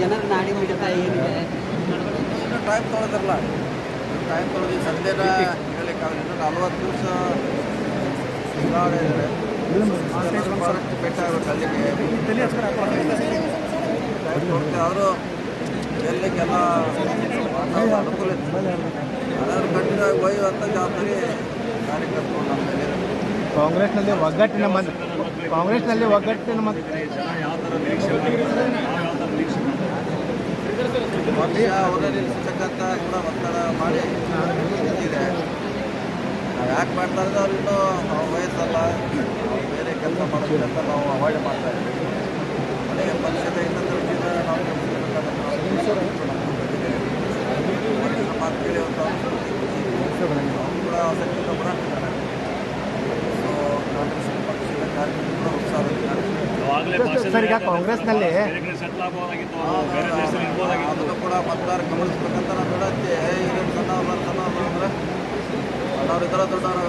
ಜನರ ನಾಡಿ ಮಿಡಿತ ಏನಿದೆ? ಟೈಮ್ ತೊಳೆದಿರಲ್ಲ ಟೈಮ್ ತೊಳೆದು ಸದ್ಯದ ಹೇಳಲಿಕ್ಕಾಗಲ್ಲ ಇನ್ನು ನಲ್ವತ್ತು ದಿವಸ ಚುನಾವಣೆ ಇದ್ದಾರೆ. ಭಾಳಷ್ಟು ಬೆಟ್ಟ ಆಗಬೇಕು ಅಲ್ಲಿಗೆ. ಟೈಮ್ ತೊಗೊಳ್ತೀವಿ ಆದರೂ ಗೆಲ್ಲಕ್ಕೆಲ್ಲ ವಾತಾವರಣ ಅನುಕೂಲ ಇತ್ತು. ಅದಾದ್ರೂ ಕಂಟಿನ್ಯೂ ಆಗಿ ಒಯ್ಯುವಂಥ ಜವಾಬ್ದಾರಿ ಕಾರ್ಯಕರ್ತರು ನಮ್ಮ ಮೇಲೆ. ಕಾಂಗ್ರೆಸ್ನಲ್ಲಿ ಒಗ್ಗಟ್ಟಿನ ಮತ ಕಾಂಗ್ರೆಸ್ನಲ್ಲಿ ಒಗ್ಗಟ್ಟಿನ ಮತ ಪಕ್ಷ ಅವರೇ ನಿಲ್ಲಿಸ್ತಕ್ಕಂಥ ಕೂಡ ಒತ್ತಡ ಮಾಡಿ ನಾವು ಯಾಕೆ ಮಾಡ್ತಾ ಇದ್ದೀವಿ ಅವ್ರು ಇನ್ನೂ ವಯಸ್ಸಲ್ಲ ಬೇರೆ ಕೆಲಸ ಮಾಡೋದ್ರಿಂದ ನಾವು ಅವಾಯ್ಡ್ ಮಾಡ್ತಾ ಇದ್ದೀವಿ. ಮನೆಗೆ ಪಕ್ಷದ ಹಿತದೃಷ್ಟಿಯಿಂದ ನಾವು ಅವರ ಮಾತು ಕೇಳಿ ಒಂದು ಅವ್ರು ಕೂಡ ಆಸಕ್ತಿಯಿಂದ ಹೋರಾಡ್ತಿದ್ದಾರೆ ಸೊ ಕಾಂಗ್ರೆಸ್ ಪಕ್ಷದ ಕಾರ್ಯಕರ್ತರು ಕೂಡ ಉತ್ಸಾಹದಲ್ಲಿ ಸರ್ ಈಗ ಕಾಂಗ್ರೆಸ್ನಲ್ಲಿ ಅದನ್ನು ಕೂಡ ಮತದಾರ ಗಮನಿಸ್ಬೇಕಂತ ನಾನು ಹೇಳತ್ತೆ ಹಿರಿಯರು ಸಣ್ಣವ್ರು ಸಣ್ಣವ್ರು ಅಂದ್ರೆ ಸಣ್ಣವ್ರು ಇದ್ರೆ ದೊಡ್ಡವ್ರು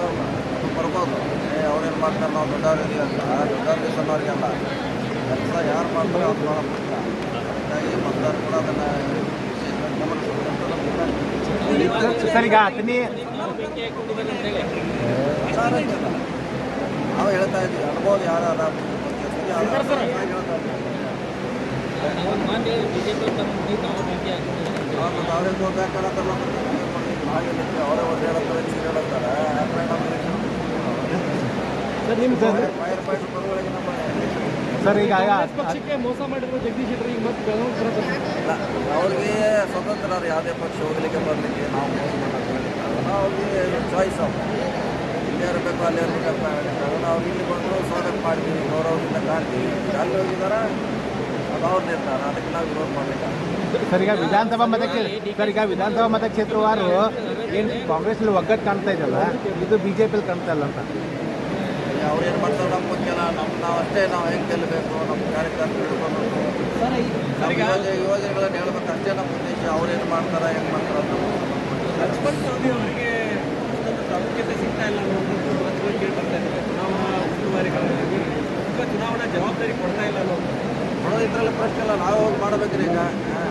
ಬರ್ಬೋದು ಏ ಅವ್ರೇನು ಮಾಡ್ತಾರೆ ನಾವು ದೊಡ್ಡವ್ರು ಇದೀವಿ ಅಂತ. ದೊಡ್ಡವ್ರಿಗೆ ಸಣ್ಣವ್ರಿಗೆಲ್ಲ ಕೆಲಸ ಯಾರು ಮಾಡ್ತಾರೆ ಅವ್ರು ಮುಖ್ಯ ಹಾಗಾಗಿ ಮತದಾರ ಕೂಡ ಅದನ್ನು ಗಮನಿಸ್ಬೇಕಂತ ಸರ್ ಈಗ ಅತನಿ ನಾವು ಹೇಳ್ತಾ ಇದ್ದೀವಿ ಅನುಭವ ಯಾರು ಅದ ಹೇಳ್ತಾ ಇದ್ದೀವಿ ಅವ್ರು ಅವ್ರಿಗೆ ಹೋಗ್ಬೇಕಾಗತ್ತಲ್ಲ ಹಾಗೆ ಅವರೇ ಒಂದು ಹೇಳ್ತಾರೆ ಚೀರ ಹೇಳ್ತಾರೆ ಆಮೇಲೆ ನಮ್ಮ ಸರ್ ನಿಮ್ಮ ಸರ್ ಫೈರ್ ಫೈಟರ್ ಬರುವವರೆಗೆ ನಮ್ಮ ಸರ್ ಈಗ ಪಕ್ಷಕ್ಕೆ ಮೋಸ ಮಾಡಿರೋ ಜಗದೀಶ್ ಶೆಟ್ಟರ್ ಈಗ ಮತ್ತೆ ಬೆಳಗಾವಿ ಬರೋದು ಇಲ್ಲ ಅವ್ರಿಗೆ ಸ್ವತಂತ್ರ ಅವ್ರು ಯಾವುದೇ ಪಕ್ಷ ಹೋಗ್ಲಿಕ್ಕೆ ಬರಲಿಕ್ಕೆ ನಾವು ಮೋಸ ಮಾಡೋದು ಹೇಳಿಕ್ಕಾಗಲ್ಲ. ಅವ್ರಿಗೆ ಚಾಯ್ಸ್ ಅವ್ರು ಇಲ್ಲೇ ಅಲ್ಲಿ ಅಲ್ಲೇ ಇರಬೇಕಪ್ಪ ಹೇಳಿಕ್ಕಾಗಲ್ಲ ಅವ್ರು ಇಲ್ಲಿ ಬಂದು ಸ್ವಾಗತ ಮಾಡ್ತೀವಿ ಗೌರವದಿಂದ ಕಾಣ್ತೀವಿ. ಅಲ್ಲಿ ಹೋಗಿದಾರ ಅದು ಅವ್ರ ನಿರ್ಧಾರ ಅದಕ್ಕೆ ನಾವು ವಿರೋಧ ಮಾಡಲಿಕ್ಕೆ ಸರ್ ಈಗ ವಿಧಾನಸಭಾ ಮತಕ್ಷೇತ್ರ ಸರ್ ಈಗ ವಿಧಾನಸಭಾ ಮತಕ್ಷೇತ್ರವಾರು ಏನು ಕಾಂಗ್ರೆಸ್ನಲ್ಲಿ ಒಗ್ಗಟ್ಟು ಕಾಣ್ತಾ ಇದೆಯಲ್ಲ ಇದು ಬಿ ಜೆ ಪಿಲಿ ಕಾಣ್ತಾ ಇಲ್ಲ ಅಂತ. ಅವ್ರು ಏನು ಮಾಡ್ತಾರೆ ನಮ್ಮ ಮುಖ್ಯನ ನಮ್ಮ ನಾವು ಅಷ್ಟೇ ನಾವು ಹೆಂಗೆ ಗೆಲ್ಲಬೇಕು ನಮ್ಮ ಕಾರ್ಯಕರ್ತರು ಹಿಡ್ಕೊಬೇಕು ಯೋಜನೆ ಯೋಜನೆಗಳನ್ನು ಹೇಳ್ಬೇಕು. ಅಷ್ಟೇ ನಮ್ಮ ಉದ್ದೇಶ. ಅವ್ರು ಏನು ಮಾಡ್ತಾರೆ ಹೆಂಗೆ ಮಾಡ್ತಾರೆ ಅಂತ. ಲಕ್ಷ್ಮಣ್ ಸ್ವಾಮಿ ಅವರಿಗೆ ಪ್ರಾಮುಖ್ಯತೆ ಸಿಗ್ತಾ ಇಲ್ಲ ಅನ್ನೋದು ಮಾತುಗಳು ಕೇಳಿ ಬರ್ತಾ ಇದೆ ಚುನಾವಣಾ ಉಸ್ತುವಾರಿಗಳಾಗಿ ಅಥವಾ ಚುನಾವಣಾ ಜವಾಬ್ದಾರಿ ಕೊಡ್ತಾ ಇಲ್ಲ ನಾವು ಕೊಡೋದು ಇದ್ರಲ್ಲಿ ಪ್ರಶ್ನೆ ಇಲ್ಲ ನಾವು ಹೋಗಿ ಮಾಡ್ಬೇಕ್ರಿ ಈಗ.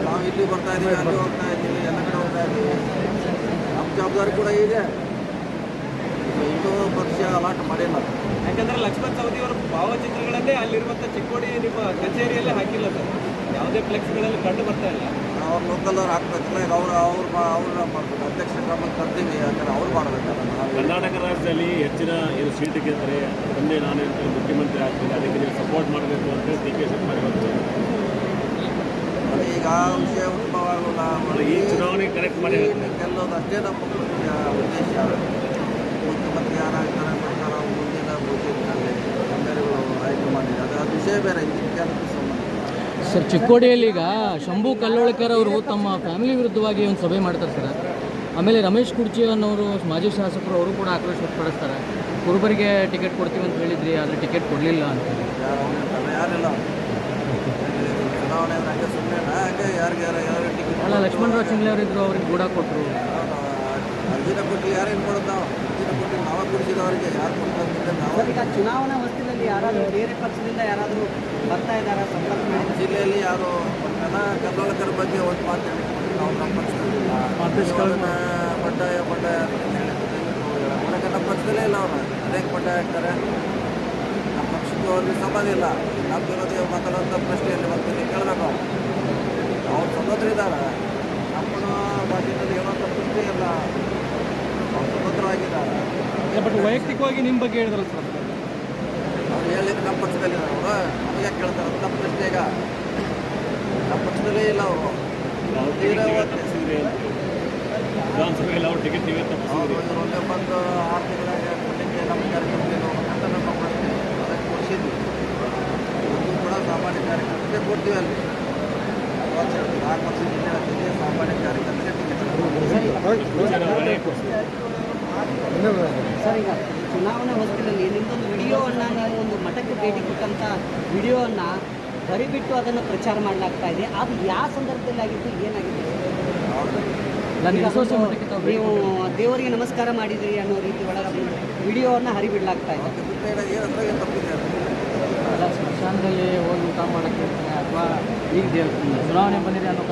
ನಾವು ಇಲ್ಲಿ ಬರ್ತಾ ಇದ್ದೀವಿ ಅಲ್ಲಿ ಹೋಗ್ತಾ ಇದ್ದೀವಿ ಎಲ್ಲ ಕಡೆ ಹೋಗ್ತಾ ಇದ್ದೀವಿ ನಮ್ಮ ಜವಾಬ್ದಾರಿ ಕೂಡ ಇದೆ ಇನ್ನೂ ಪಕ್ಷ ಅಲಾಟ್ ಮಾಡಿಲ್ಲ. ಯಾಕಂದ್ರೆ ಲಕ್ಷ್ಮಣ್ ಸವದಿ ಅವರ ಭಾವಚಿತ್ರಗಳನ್ನೇ ಅಲ್ಲಿರುವಂಥ ಚಿಕ್ಕೋಡಿ ನಿಮ್ಮ ಕಚೇರಿಯಲ್ಲೇ ಹಾಕಿಲ್ಲ ಸರ್. ಯಾವುದೇ ಫ್ಲೆಕ್ಸ್ಗಳಲ್ಲಿ ಕಂಡು ಬರ್ತಾ ಇಲ್ಲ. ಅವ್ರ ಲೋಕಲ್ದವ್ರು ಹಾಕ್ಬೇಕಲ್ಲ ಈಗ ಅವ್ರು ಅವ್ರ ಅವ್ರ ಮಾಡ್ಬೇಕು. ಅಧ್ಯಕ್ಷ ಕ್ರಮ ತರ್ತೀವಿ ಯಾಕಂದ್ರೆ ಅವ್ರು ಮಾಡ್ಬೇಕಲ್ಲ ನಾವು ಕರ್ನಾಟಕ ಹೆಚ್ಚಿನ ಏನು ಸೀಟ್ ಗೆದ್ದರೆ ಒಂದೇ ನಾನು ಅಂತ ಮುಖ್ಯಮಂತ್ರಿ ಆಗ್ತೀನಿ ಅದಕ್ಕೆ ನೀವು ಸಪೋರ್ಟ್ ಮಾಡಬೇಕು ಅಂತ ಡಿ ಕೆ ಶಿವಕುಮಾರ್ ಈಗ ಆ ವಿಷಯ ಉತ್ತಮವಾಗಲ್ಲ ಈ ಚುನಾವಣೆ ಕರೆಕ್ಟ್ ಮಾಡಿ ಇಲ್ಲಿ ಗೆಲ್ಲೋದು ಅಷ್ಟೇ ನಮ್ಮ ಉದ್ದೇಶ. ಮುಖ್ಯಮಂತ್ರಿ ಯಾರಾಗ್ತಾರೆ ಬರ್ತಾರ ಮುಂದಿನ ಭವಿಷ್ಯದಲ್ಲಿ ಎಮ್ಮೆಲ್ಲೆಗಳು ಆಯ್ಕೆ ಮಾಡಿದ್ದಾರೆ. ಅದು ಅದು ವಿಷಯ ಬೇರೆ ಇದಕ್ಕೆ ಸರ್ ಚಿಕ್ಕೋಡಿಯಲ್ಲಿ ಈಗ ಶಂಭು ಕಲ್ಲೋಳಕರ್ ಅವರು ತಮ್ಮ ಫ್ಯಾಮಿಲಿ ವಿರುದ್ಧವಾಗಿ ಒಂದು ಸಭೆ ಮಾಡ್ತಾರೆ ಸರ್. ಆಮೇಲೆ ರಮೇಶ್ ಕುರ್ಚಿ ಅನ್ನೋರು ಮಾಜಿ ಶಾಸಕರು ಅವರು ಕೂಡ ಆಕ್ರೋಶ ವ್ಯಕ್ತಪಡಿಸ್ತಾರೆ. ಕುರುಬರಿಗೆ ಟಿಕೆಟ್ ಕೊಡ್ತೀವಿ ಅಂತ ಹೇಳಿದ್ರಿ ಆದರೆ ಟಿಕೆಟ್ ಕೊಡಲಿಲ್ಲ ಅಂತ ಯಾರಿಲ್ಲ ಚುನಾವಣೆ ಅಂದ್ರೆ ಹಂಗೆ ಸುಮ್ಮನೆ ಹಂಗೆ ಯಾರಿಗೆ ಯಾರು ಯಾರು ಟಿಕೆಟ್ ಅಲ್ಲ ಲಕ್ಷ್ಮಣರಾವ್ ಚಿಂಗ್ಲೆ ಅವರು ಇದ್ರು ಅವ್ರಿಗೆ ಗೂಡ ಕೊಟ್ಟರು ಅರ್ಜಿನ ಕೊಟ್ಟು ಯಾರೇನು ಕೊಡೋದು ನಾವು ಅರ್ಜಿನ ಕೊಟ್ಟು ನಾವೇ ಕೊಡಿಸಿದವರಿಗೆ ಯಾರು ಕೊಡ್ತಾರೆ ನಾವು ಈಗ ಚುನಾವಣಾ ಹೊಸ್ತಿಲಲ್ಲಿ ಯಾರಾದರೂ ಬೇರೆ ಪಕ್ಷದಿಂದ ಯಾರಾದರೂ ಬರ್ತಾ ಇದ್ದಾರೆ? ಸಂಪರ್ಕ ಜಿಲ್ಲೆಯಲ್ಲಿ ಯಾರು ಜನ ಕರ್ನಾಟಕದ ಬಗ್ಗೆ ಒಂದು ಮಾತು ಹೇಳಿಕೊಂಡು. ನಾವು ನಮ್ಮ ಪಕ್ಷದಲ್ಲಿಲ್ಲ ಪಟ್ಟಾಯ ಪಟ್ಟಾಯ ಅಂತ ಹೇಳಿದ್ರೆ ಯಾಕಂದ್ರೆ ನಮ್ಮ ಪಕ್ಷದಲ್ಲೇ ಇಲ್ಲ ಅವರು ಅದೇ ಪಟ್ಟಾಯ ಆಗ್ತಾರೆ. ನಮ್ಮ ಪಕ್ಷಕ್ಕೂ ಅವ್ರಿಗೆ ಸಂಬಂಧ ಇಲ್ಲ. ನಮ್ಮ ವಿರೋಧಿ ಮಾತಾಡುವಂಥ ಪ್ರಶ್ನೆಯಲ್ಲಿ ಮತ್ತೆ ನೀವು. ಕೇಳಬೇಕು ಅವ್ರು ಸ್ವತಂತ್ರ ಇದ್ದಾರೆ. ನಮ್ಮನ್ನ ಭಾಷೆಯಲ್ಲಿ ಹೇಳುವಂಥ ಪ್ರಶ್ನೆ ಇಲ್ಲ. ಅವ್ರು ಸ್ವತಂತ್ರವಾಗಿದ್ದಾರೆ. ಬಟ್ ವೈಯಕ್ತಿಕವಾಗಿ ನಿಮ್ಮ ಬಗ್ಗೆ ಹೇಳಿದ್ರಲ್ಲ ಸರ್? ಅವ್ರು ಹೇಳಿದ್ರೆ ನಮ್ಮ ಪಕ್ಷದಲ್ಲಿ ಅವರು ನಮಗೆ ಕೇಳ್ತಾರೆ. ನಮ್ಮ ಪ್ರಶ್ನೆ ಈಗ. ನಮ್ಮ ಪಕ್ಷದಲ್ಲೇ ಇಲ್ಲ. ಅವರು ವಿಧಾನಸಭೆಯಲ್ಲಿ ಅವ್ರು ಟಿಕೆಟ್ ನೀವೇ ತಪ್ಪಿಸಿದ್ರಿ ಬಂದು ಆರು ತಿಂಗಳಾಗ ಕೊಟ್ಟಿಗೆ ನಮ್ಮ ಕಾರ್ಯಕರ್ತರು ಅಂತ ನಮ್ಮ ಪ್ರಶ್ನೆ ಅದಕ್ಕೆ ಕೊಡಿಸಿದ್ವಿ. ಒಂದು ಕೂಡ ಸಾಮಾನ್ಯ ಕಾರ್ಯಕರ್ತರಿಗೆ ಕೊಡ್ತೀವಿ ಅಲ್ಲಿ. ಹೇಳ್ತೀವಿ ಆರು ಪಕ್ಷ ಜಿಲ್ಲೆ ಸಾಮಾನ್ಯ ಕಾರ್ಯಕರ್ತರಿಗೆ ಟಿಕೆಟ್ ಸರ್ ಈಗ ಚುನಾವಣಾ ಹೊಸ್ತಿಲಲ್ಲಿ ನಿಮ್ಮದೊಂದು ವಿಡಿಯೋವನ್ನು ನೀವು ಒಂದು ಮಠಕ್ಕೆ ಭೇಟಿ ವಿಡಿಯೋ ವಿಡಿಯೋವನ್ನು ಬರಿಬಿಟ್ಟು ಅದನ್ನು ಪ್ರಚಾರ ಮಾಡಲಾಗ್ತಾ ಇದೆ. ಅದು ಯಾವ ಸಂದರ್ಭದಲ್ಲಿ ಆಗಿತ್ತು ಏನಾಗಿದೆ ನೀವು ದೇವರಿಗೆ ನಮಸ್ಕಾರ ಮಾಡಿದಿರಿ ಅನ್ನೋ ರೀತಿ ಒಳಗೆ ವಿಡಿಯೋವನ್ನು ಹರಿಬಿಡ್ಲಾಗ್ತಾ ಇದೆ. ಸ್ಮಶಾನದಲ್ಲಿ ಹೋಗಿ ಊಟ ಮಾಡೋಕ್ಕೆ ಅಥವಾ ಈಗ ಚುನಾವಣೆ ಬಂದಿದೆ ಅನ್ನೋ